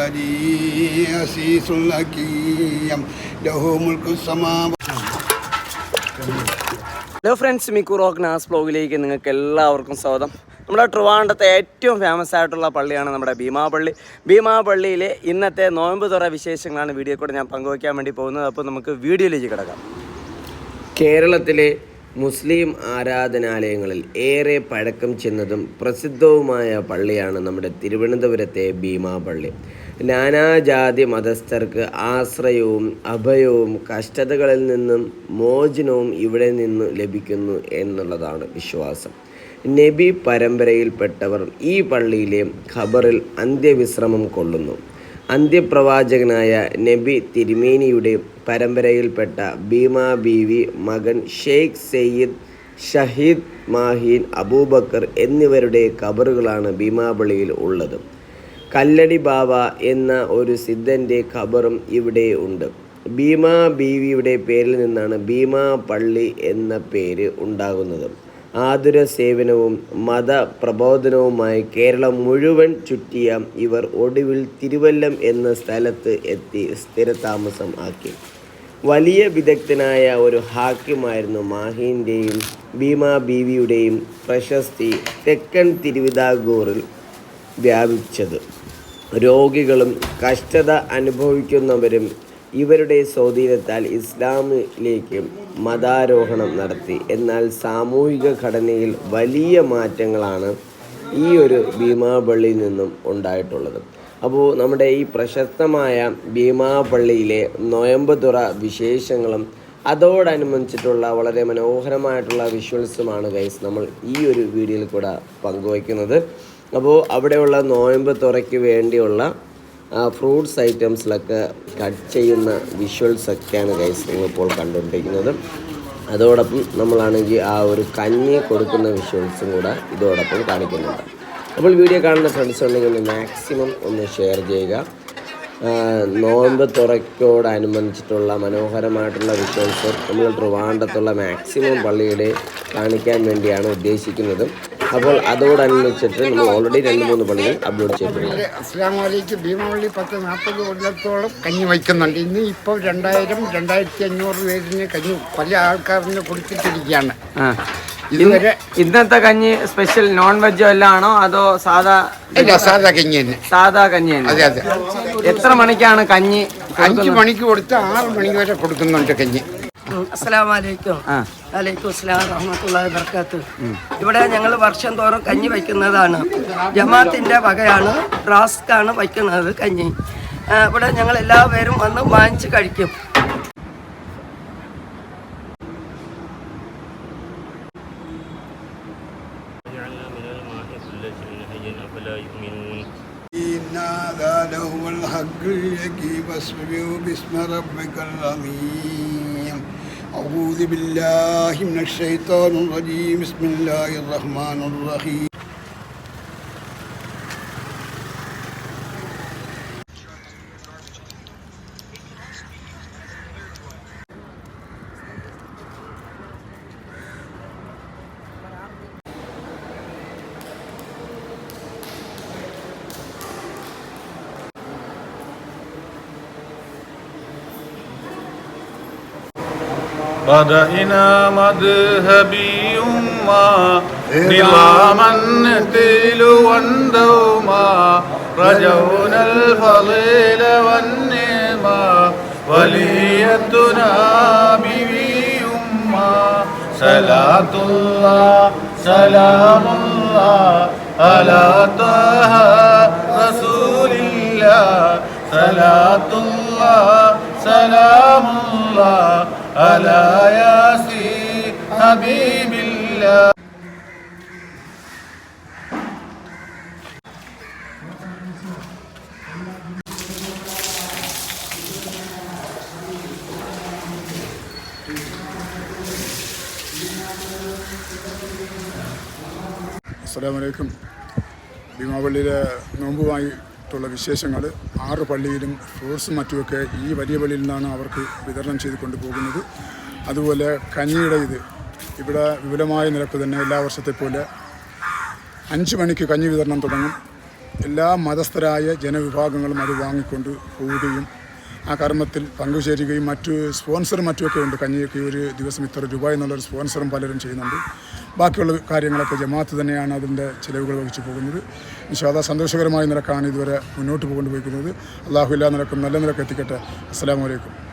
هو العزيز الحكيم له ملك السماوات hello friends Miku rock നാസ് ബ്ലോഗിലേക്ക് നിങ്ങൾക്ക് എല്ലാവർക്കും സ്വാഗതം നമ്മുടെ ട്രിവാൻഡത്തെ ഏറ്റവും ഫേമസ് ആയിട്ടുള്ള പള്ളിയാണ് നമ്മുടെ ഭീമാപള്ളി ഭീമാപള്ളിയിലെ ഇന്നത്തെ നോയമ്പ് തുറ വിശേഷങ്ങളാണ് വീഡിയോ കൂടെ ഞാൻ പങ്കുവയ്ക്കാൻ വേണ്ടി പോകുന്നത് അപ്പോൾ നമുക്ക് വീഡിയോയിലേക്ക് കിടക്കാം കേരളത്തിലെ മുസ്ലിം ആരാധനാലയങ്ങളിൽ ഏറെ പഴക്കം ചെന്നതും പ്രസിദ്ധവുമായ പള്ളിയാണ് നമ്മുടെ തിരുവനന്തപുരത്തെ ഭീമാപള്ളി നാനാജാതി മതസ്ഥർക്ക് ആശ്രയവും അഭയവും കഷ്ടതകളിൽ നിന്നും മോചനവും ഇവിടെ നിന്ന് ലഭിക്കുന്നു എന്നുള്ളതാണ് വിശ്വാസം. നബി പരമ്പരയിൽപ്പെട്ടവർ ഈ പള്ളിയിലെ ഖബറിൽ അന്ത്യവിശ്രമം കൊള്ളുന്നു. അന്ത്യപ്രവാചകനായ നബി തിരുമേനിയുടെ പരമ്പരയിൽപ്പെട്ട ഭീമ ബീവി മകൻ ഷെയ്ഖ് സയ്യിദ് ഷഹീദ് മാഹീൻ അബൂബക്കർ എന്നിവരുടെ ഖബറുകളാണ് ഭീമാപള്ളിയിൽ ഉള്ളത്. കല്ലടി ബാബ എന്ന ഒരു സിദ്ധന്റെ ഖബറും ഇവിടെ ഉണ്ട്. ഭീമ ബീവിയുടെ പേരിൽ നിന്നാണ് ഭീമ പള്ളി എന്ന പേര് ഉണ്ടാകുന്നത്. ആതുര സേവനവും മത പ്രബോധനവുമായി കേരളം മുഴുവൻ ചുറ്റിയ ഇവർ ഒടുവിൽ തിരുവല്ലം എന്ന സ്ഥലത്ത് എത്തി സ്ഥിരതാമസം ആക്കി. വലിയ വിദഗ്ധനായ ഒരു ഹാക്കിമായിരുന്നു മാഹീന്റെയും ഭീമ ബീവിയുടെയും പ്രശസ്തി തെക്കൻ തിരുവിതാംകൂറിൽ വ്യാപിച്ചത്. രോഗികളും കഷ്ടത അനുഭവിക്കുന്നവരും ഇവരുടെ സ്വാധീനത്താൽ ഇസ്ലാമിലേക്ക് മതാരോഹണം നടത്തി. എന്നാൽ സാമൂഹിക ഘടനയിൽ വലിയ മാറ്റങ്ങളാണ് ഈ ഒരു ഭീമാപള്ളിയിൽ നിന്നും ഉണ്ടായിട്ടുള്ളത്. അപ്പോൾ നമ്മുടെ ഈ പ്രശസ്തമായ ഭീമാപള്ളിയിലെ നൊയമ്പ് തുറ വിശേഷങ്ങളും അതോടനുബന്ധിച്ചിട്ടുള്ള വളരെ മനോഹരമായിട്ടുള്ള വിഷ്വൽസുമാണ് ഗൈസ് നമ്മൾ ഈ ഒരു വീഡിയോയിൽ കൂടെ പങ്കുവയ്ക്കുന്നത്. അപ്പോൾ അവിടെയുള്ള നോയമ്പ് തുറയ്ക്ക് വേണ്ടിയുള്ള ഫ്രൂട്ട്സ് ഐറ്റംസിലൊക്കെ കട്ട് ചെയ്യുന്ന വിഷ്വൽസൊക്കെയാണ് ഗൈസ് നിങ്ങളിപ്പോൾ കണ്ടുകൊണ്ടിരിക്കുന്നത്. അതോടൊപ്പം നമ്മളാണെങ്കിൽ ആ ഒരു കഞ്ഞി കൊടുക്കുന്ന വിഷ്വൽസും കൂടെ ഇതോടൊപ്പം കാണിക്കുന്നുണ്ട്. അപ്പോൾ വീഡിയോ കാണുന്ന ഫ്രണ്ട്സ് ഉണ്ടെങ്കിൽ ഒന്ന് മാക്സിമം ഒന്ന് ഷെയർ ചെയ്യുക. നോമ്പ് തുറയ്ക്കോടനുബന്ധിച്ചിട്ടുള്ള മനോഹരമായിട്ടുള്ള വിഷ്വൽസ് നമ്മൾ ട്രിവാൻഡത്തുള്ള മാക്സിമം പള്ളിയുടെ കാണിക്കാൻ വേണ്ടിയാണ് ഉദ്ദേശിക്കുന്നത്. അപ്പോൾ അതോടനുബന്ധിച്ചിട്ട് നമ്മൾ ഓൾറെഡി രണ്ട് മൂന്ന് പള്ളികൾ അപ്ലോഡ് ചെയ്തിട്ടുണ്ട്. അസ്ലാം വലൈക്ക്. ഭീമവള്ളി പത്ത് നാൽപ്പത് കൊല്ലത്തോളം കഞ്ഞി വയ്ക്കുന്നുണ്ട്. ഇന്ന് ഇപ്പോൾ രണ്ടായിരം രണ്ടായിരത്തി അഞ്ഞൂറ് പേരിന് കഞ്ഞി പല ആൾക്കാരിന് കൊടുത്തിട്ടിരിക്കുകയാണ്. ഇന്നത്തെ കഞ്ഞി സ്പെഷ്യൽ നോൺ വെജോ എല്ലാം ആണോ? അതോ സാധാ സാധാ കഞ്ഞി തന്നെ സാധാ കഞ്ഞി അതെ അതെ. എത്ര മണിക്കാണ് കഞ്ഞി അഞ്ച് മണിക്ക് കൊടുത്ത് ആറ് മണിക്ക് വരെ കൊടുക്കുന്നുണ്ട് കഞ്ഞി. ഇവിടെ ഞങ്ങൾ വർഷം തോറും കഞ്ഞി വയ്ക്കുന്നതാണ്. ജമാത്തിന്റെ വകയാണ് റാസ്ക്കാണ് വയ്ക്കുന്നത് കഞ്ഞി. ഇവിടെ ഞങ്ങൾ എല്ലാവരും വന്ന് വാങ്ങിച്ച് കഴിക്കും. حي أفلا يؤمنون إن هذا لهو الحق اليقين فاصبروا باسم ربك العظيم أعوذ بالله من الشيطان الرجيم بسم الله الرحمن الرحيم بدأنا مذهبي أمة. إلى من تلو وندوما رجونا الفضيل والنعمة. وليتنا بي أمة. صلاة الله سلام الله. على طه رسول الله. صلاة الله سلام الله. അലായാസി ഹബീബില്ല അസ്സാം വലൈക്കും ഭീമാപള്ളിയിലെ നോമ്പുമായി മറ്റുള്ള വിശേഷങ്ങൾ ആറ് പള്ളിയിലും ഫ്രൂട്ട്സും മറ്റുമൊക്കെ ഈ വലിയ പള്ളിയിൽ നിന്നാണ് അവർക്ക് വിതരണം ചെയ്ത് കൊണ്ടുപോകുന്നത്. അതുപോലെ കഞ്ഞിയുടെ ഇത് ഇവിടെ വിപുലമായ നിരക്ക് തന്നെ എല്ലാ വർഷത്തെ പോലെ അഞ്ച് മണിക്ക് കഞ്ഞി വിതരണം തുടങ്ങും. എല്ലാ മതസ്ഥരായ ജനവിഭാഗങ്ങളും അത് വാങ്ങിക്കൊണ്ട് പോവുകയും ആ കർമ്മത്തിൽ പങ്കുചേരുകയും മറ്റു സ്പോൺസർ മറ്റുമൊക്കെ ഉണ്ട്. കഞ്ഞിയൊക്കെ ഒരു ദിവസം ഇത്ര രൂപ എന്നുള്ളൊരു സ്പോൺസറും പലരും ചെയ്യുന്നുണ്ട്. ബാക്കിയുള്ള കാര്യങ്ങളൊക്കെ ജമാഅത്ത് തന്നെയാണ് അതിന്റെ ചിലവുകൾ വഹിച്ചു പോകുന്നത്. വിശ്വാസ സന്തോഷകരമായ നിരക്കാണ് ഇതുവരെ മുന്നോട്ട് പോകൊണ്ടുപോയിരിക്കുന്നത് അള്ളാഹു എല്ലാ നിരക്കും നല്ല നിരക്ക് എത്തിക്കട്ടെ. അസ്സാം വലൈക്കും